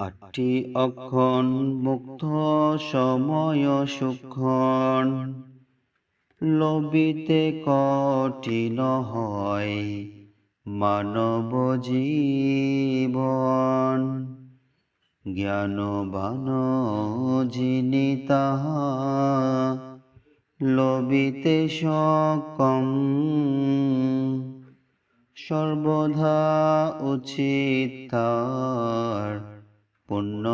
আটটি অক্ষণ মুক্ত সময় সুক্ষণ। লবিতে কঠিন হয় মানব জীবন। জ্ঞানবান যিনি তাহা লবিতে সকম সর্বদা উচিত তার পুণ্য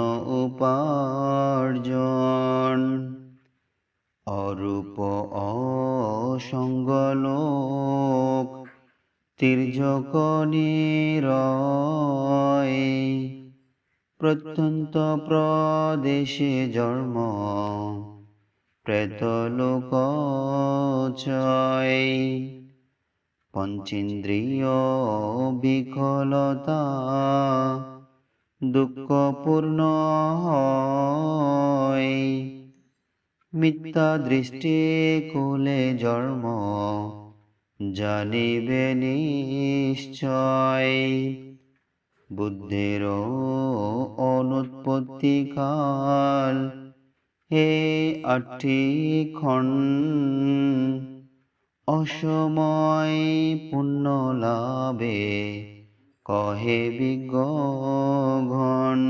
উপার্জন। অরূপ অসঙ্গলোক তির্যকনিরয় প্রত্যন্ত প্রদেশে জন্ম প্রেতলোক চয় পঞ্চেন্দ্রিয় বিকলতা দুঃখপূর্ণ মিথ্যা দৃষ্টি কুলে জন্ম জানিবে নিশ্চয়। বুদ্ধির অনুৎপত্তি কাল হে আটটি ক্ষণ। অসময় পুণ্য লাভে কহে বিজ্ঞঘন,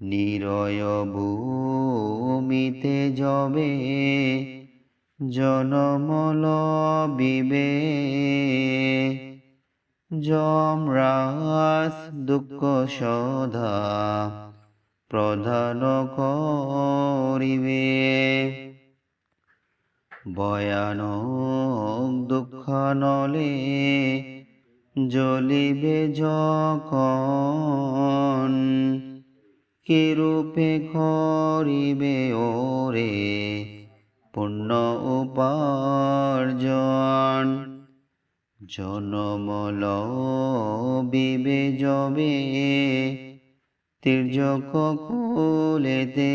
নিরয় ভূমিতে যবে জনমল বিবে। যমরাস দুঃখ সদা প্রধান করিবে। ভয়ানক দুঃখ নলে জ্বলিবে যখন কিরূপে করিবে ওরে পুণ্য উপার্জন? জনমল বিবে যবে তির্যক কুলেতে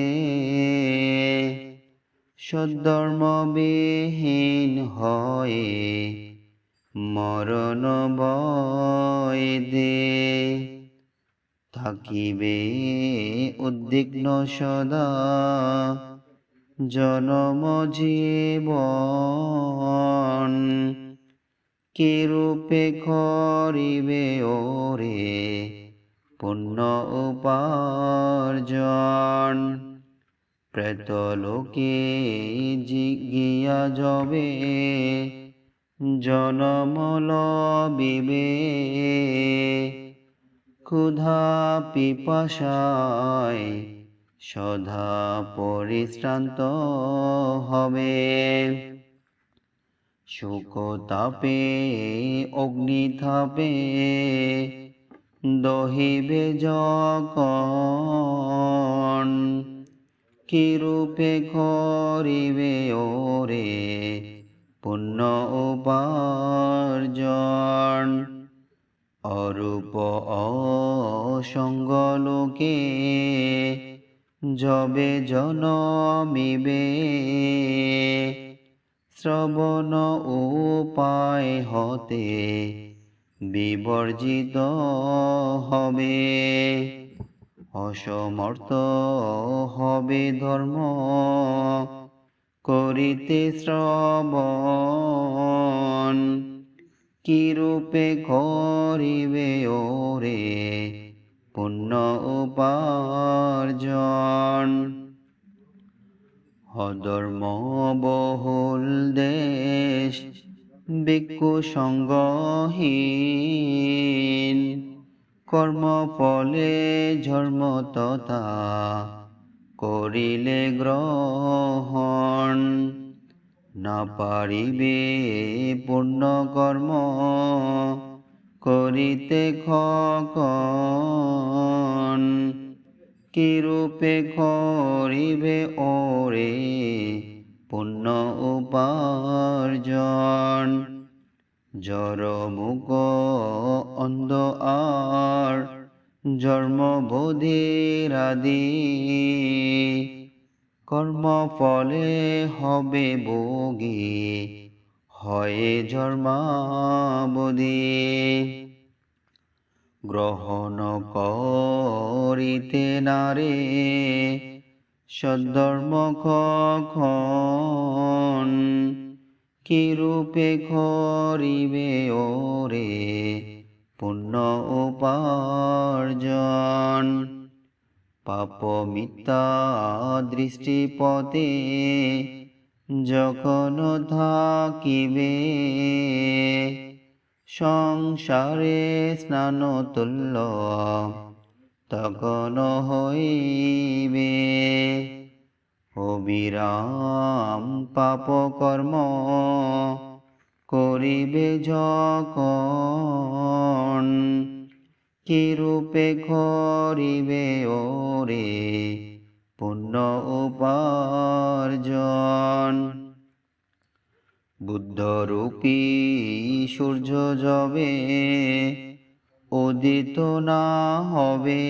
সদ্ধর্মবিহীন হয়ে মরণ বয়দে থাকিবে উদ্বিগ্ন সদা জনম জীবন। কিরূপে করিবে ওরে পুণ্য উপার্জন? প্রেতলোকে জিজ্ঞিয়া যবে জনমল বিবে ক্ষুধা পিপাসায় সদা পরিশ্রান্ত হবে। শোক তাপে অগ্নিতাপে দহিবে যখন কিরূপে করিবে ওরে পুণ্য উপার্জন অরূপ অসঙ্গ লোকে যবে জনমিবে শ্রবণ উপায় হতে বিবর্জিত হবে। অসমর্থ হবে ধর্ম করিতে শ্রবণ কিরূপে করিবে ওরে পুণ্য উপার্জন। অধর্ম বহুল দেশ ভিক্ষু সঙ্গহীন। কর্মফলে ধর্ম তথা করিলে গ্রহণ না পারিবে পূর্ণ কর্ম, করিতে খকন। কিরূপে করিবে ওরে পুণ্য উপার্জন? জড়মুখ অন্ধ আর জন্মবোধিরাদি কর্মফলে হবে ভোগী, হয়ে জন্মাবধি। গ্রহণ কর করিতে নারে, সদ্ধর্ম কখন? কিরূপে করিবে ওরে? পুণ্য উপার্জন। পাপ মিথ্যা দৃষ্টিপথে যখন থাকিবে, সংসারে স্নান তুল্য তখন হইবে। অবিরাম পাপ কর্ম করিবে যখন, কিরূপে করিবে ওরে পুণ্য উপার্জন? বুদ্ধরূপী সূর্য যবে উদিত না হবে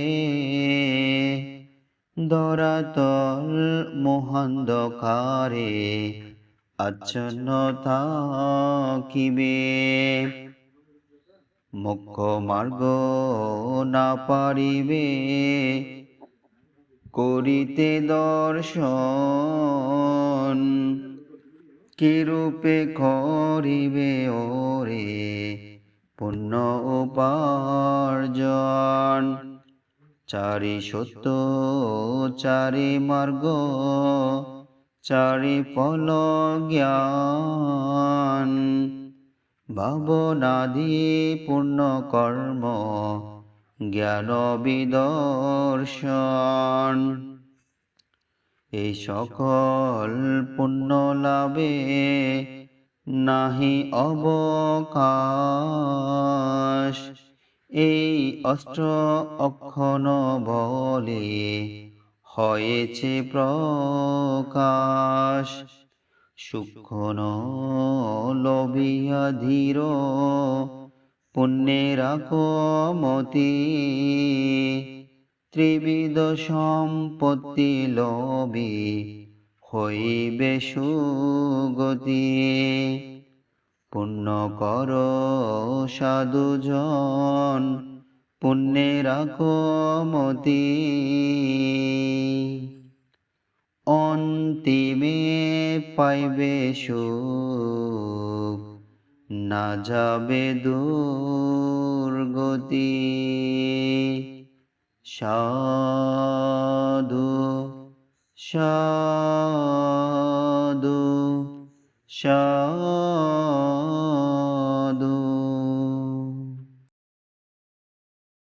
দরাতল মহান্ধকারে আচ্ছন্ন থাকিবে। মুখ্য মার্গ না পারিবে। করিতে দর্শন কিরূপে করিবে ওরে পুণ্য উপার্জন? চারি সত্য, চারি মার্গ চারি ফল জ্ঞান ভাবনাদি পূর্ণ কর্ম, জ্ঞান বিদর্শন। এই সকল পুণ্য লাভে নাহি অবকাশ। এই অষ্ট অক্ষণ বলে হয়েছে প্রকাশ। সূক্ষ্ম লবিয়া ধীর পুণ্যের মতি ত্রিবিধ সম্পত্তি লবি হইবে সুগতি। পুণ্য কর সাধুজন পুণ্যের মতি। অন্তিমে পাইবে সুখ না যাবে দুর্গতি সাধু সাধু।